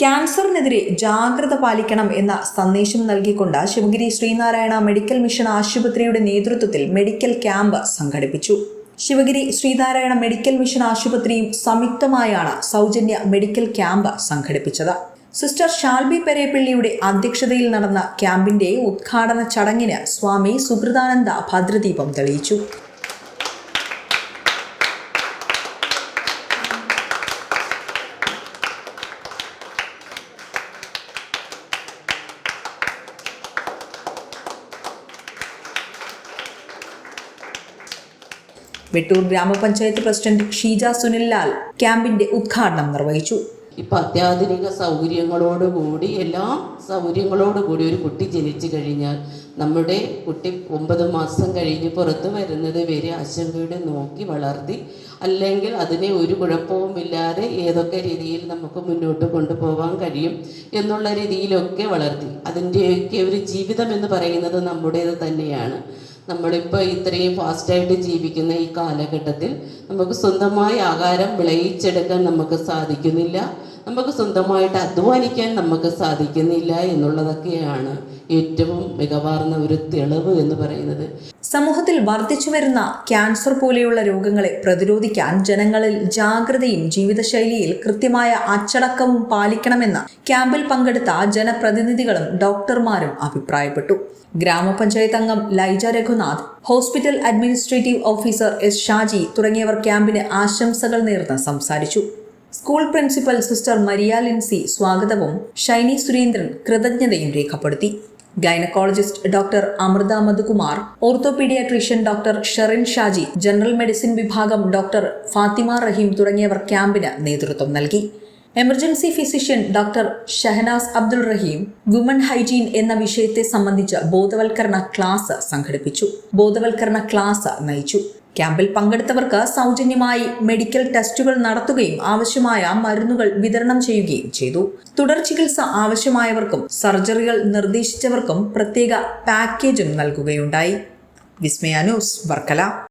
ക്യാൻസറിനെതിരെ ജാഗ്രത പാലിക്കണം എന്ന സന്ദേശം നൽകിക്കൊണ്ട് ശിവഗിരി ശ്രീനാരായണ മെഡിക്കൽ മിഷൻ ആശുപത്രിയുടെ നേതൃത്വത്തിൽ മെഡിക്കൽ ക്യാമ്പ് സംഘടിപ്പിച്ചു. ശിവഗിരി ശ്രീനാരായണ മെഡിക്കൽ മിഷൻ ആശുപത്രിയും സംയുക്തമായാണ് സൗജന്യ മെഡിക്കൽ ക്യാമ്പ് സംഘടിപ്പിച്ചത്. സിസ്റ്റർ ഷാൽബി പെരേപ്പള്ളിയുടെ അധ്യക്ഷതയിൽ നടന്ന ക്യാമ്പിന്റെ ഉദ്ഘാടന ചടങ്ങിന് സ്വാമി സുഹൃദാനന്ദ ഭദ്രദീപം തെളിയിച്ചു. വെട്ടൂർ ഗ്രാമപഞ്ചായത്ത് പ്രസിഡന്റ് ഷീജ സുനിൽലാൽ ക്യാമ്പിന്റെ ഉദ്ഘാടനം നിർവഹിച്ചു. ഇപ്പം അത്യാധുനിക സൗകര്യങ്ങളോടുകൂടി എല്ലാ സൗകര്യങ്ങളോടുകൂടി ഒരു കുട്ടി ജനിച്ചു കഴിഞ്ഞാൽ നമ്മുടെ കുട്ടി ഒമ്പത് മാസം കഴിഞ്ഞ് പുറത്ത് വരുന്നത് വരെ ആശങ്കയുടെ നോക്കി വളർത്തി അല്ലെങ്കിൽ അതിനെ ഒരു കുഴപ്പവുമില്ലാതെ ഏതൊക്കെ രീതിയിൽ നമുക്ക് മുന്നോട്ട് കൊണ്ടുപോകാൻ കഴിയും എന്നുള്ള രീതിയിലൊക്കെ വളർത്തി. അതിന്റെയൊക്കെ ഒരു ജീവിതം എന്ന് പറയുന്നത് നമ്മുടേത് തന്നെയാണ്. നമ്മളിപ്പോൾ ഇത്രയും ഫാസ്റ്റായിട്ട് ജീവിക്കുന്ന ഈ കാലഘട്ടത്തിൽ നമുക്ക് സ്വന്തമായി ആഹാരം വിളയിച്ചെടുക്കാൻ നമുക്ക് സാധിക്കുന്നില്ല. നമുക്ക് സ്വന്തമായിട്ട് അധ്വാനിക്കാൻ നമുക്ക് സാധിക്കുന്നില്ല എന്നുള്ളതൊക്കെയാണ് ഏറ്റവും മികവാർന്ന ഒരു തെളിവ് എന്ന് പറയുന്നത്. സമൂഹത്തിൽ വർദ്ധിച്ചു വരുന്ന ക്യാൻസർ പോലെയുള്ള രോഗങ്ങളെ പ്രതിരോധിക്കാൻ ജനങ്ങളിൽ ജാഗ്രതയും ജീവിതശൈലിയിൽ കൃത്യമായ അച്ചടക്കവും പാലിക്കണമെന്ന് ക്യാമ്പിൽ പങ്കെടുത്ത ജനപ്രതിനിധികളും ഡോക്ടർമാരും അഭിപ്രായപ്പെട്ടു. ഗ്രാമപഞ്ചായത്ത് അംഗം Laija Raghunath hospital administrative officer S Shaji തുടങ്ങിയവർ ക്യാമ്പിന് ആശംസകൾ നേർന്ന് സംസാരിച്ചു. School principal sister Maria Lincy സ്വാഗതവും ഷൈനി സുരേന്ദ്രൻ കൃതജ്ഞതയും രേഖപ്പെടുത്തി. Gynaecologist doctor Amritha Madhukumar orthopaedician doctor Sherin Shaji general medicine വിഭാഗം ഡോക്ടർ ഫാത്തിമ റഹീം തുടങ്ങിയവർ ക്യാമ്പിന് നേതൃത്വം നൽകി. Emergency physician doctor Shahanas Abdul Rahim woman hygiene എന്ന വിഷയത്തെ സംബന്ധിച്ച് ബോധവൽക്കരണ ക്ലാസ് സംഘടിപ്പിച്ചു. ബോധവൽക്കരണ ക്ലാസ് നയിച്ചു. ക്യാമ്പിൽ പങ്കെടുത്തവർക്ക് സൗജന്യമായി മെഡിക്കൽ ടെസ്റ്റുകൾ നടത്തുകയും ആവശ്യമായ മരുന്നുകൾ വിതരണം ചെയ്യുകയും ചെയ്തു. തുടർ ചികിത്സ ആവശ്യമായവർക്കും സർജറികൾ നിർദ്ദേശിച്ചവർക്കും പ്രത്യേക പാക്കേജും നൽകുകയുണ്ടായി. വിസ്മയ ന്യൂസ് വർക്കല.